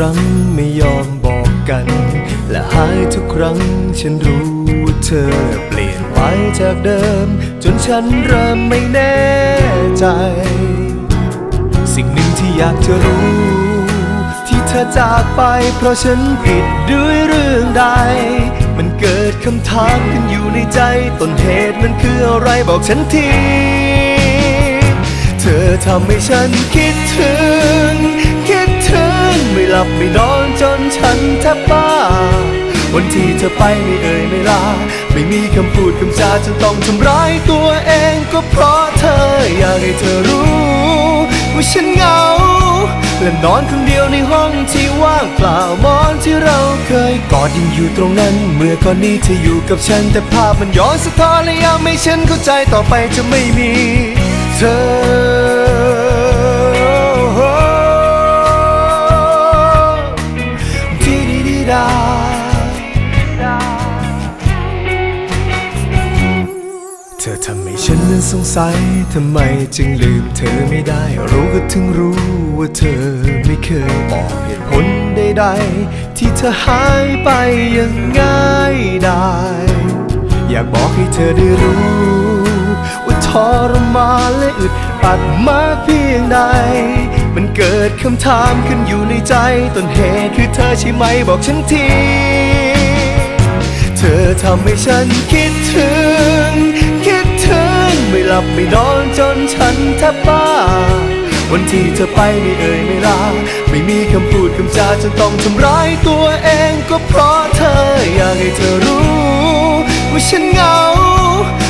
รั้งไม่ยอมบอกกัน และหายทุกครั้งฉันรู้เธอเปลี่ยนไปจากเดิม จนฉันเริ่มไม่แน่ใจ สิ่งหนึ่งที่อยากจะรู้ ที่เธอจากไปเพราะฉันผิดด้วยเรื่องใด มันเกิดคำถามขึ้นอยู่ในใจต้นเหตุมันคืออะไรบอกฉันที เธอทำให้ฉันคิดถึง หลับไม่นอนจนฉันแทบบ้า วันที่เธอไปไม่เอ่ยไม่ลา ไม่มีคำพูดคำจาจนต้องทำร้ายตัวเองก็เพราะเธอ อยากให้เธอรู้ ว่าฉันเหงา และนอนคนเดียวในห้องที่ว่างเปล่ามอนที่เราเคยกอดยังอยู่ตรงนั้น เมื่อก่อนนี้เธออยู่กับฉันแต่ภาพมันย้อนสะท้อนและยังไม่ฉันเข้าใจต่อไปจะไม่มี เธอ ธอทำให้ฉันนั้นสงสัย ทำไมจึงลืมเธอไม่ได้ รู้ก็ถึงรู้ว่าเธอไม่เคยบอกเหตุผลใดๆ ที่เธอหายไปยังง่ายได้ อยากบอกให้เธอได้รู้ ว่าทรมานและอึดอัดมากเพียงใด มันเกิดคำถามขึ้นอยู่ในใจ ต้นเหตุคือเธอใช่ไหมบอกฉันที เธอทำให้ฉันคิดถึง คิดถึง ไม่หลับไม่นอนจนฉันแทบบ้า วันที่เธอไปไม่เอ่ยไม่ลา ไม่มีคำพูดคำจาจนต้องทำร้ายตัวเองก็เพราะเธอ อยากให้เธอรู้ ว่าฉันเหงา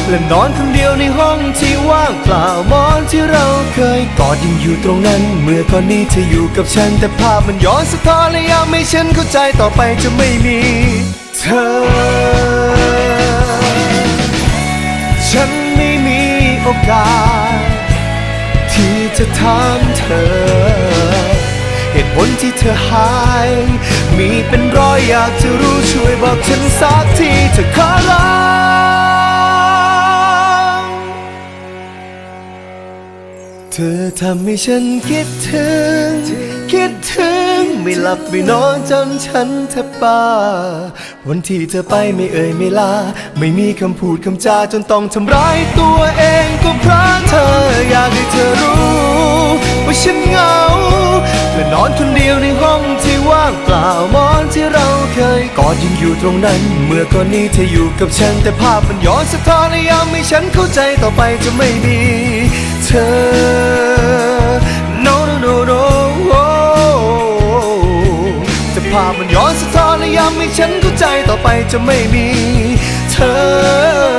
และนอนคนเดียวในห้องที่ว่างเปล่ามอนที่เราเคยกอดยังอยู่ตรงนั้น เมื่อก่อนนี้เธออยู่กับฉันแต่ภาพมันย้อนสะท้อนและยังไม่ฉันเข้าใจต่อไปจะไม่มี เธอ ฉันไม่มีโอกาส ที่จะถามเธอ เหตุผลที่เธอหาย มีเป็นร้อยอยากจะรู้ช่วยบอกฉันสักทีเธอขอร้องเธอทำให้ฉันคิดถึง คิดถึงไม่หลับไม่นอนจนฉันแทบบ้าวันที่เธอไปไม่เอ่ยไม่ลา ไม่มีคำพูดคำจาจนต้องทำร้ายตัวเองก็เพราะเธออยากให้เธอรู้ ว่าฉันเหงาและนอนคนเดียวในห้องที่ว่างเปล่ามอนที่เราเคยกอดยังอยู่ตรงนั้น เมื่อก่อนนี้เธออยู่กับฉันแต่ภาพมันย้อนสะท้อนและย้ำให้ฉันเข้าใจต่อไปจะไม่มี เธอ และย้ำให้ฉันเข้าใจต่อไปจะไม่มีเธอ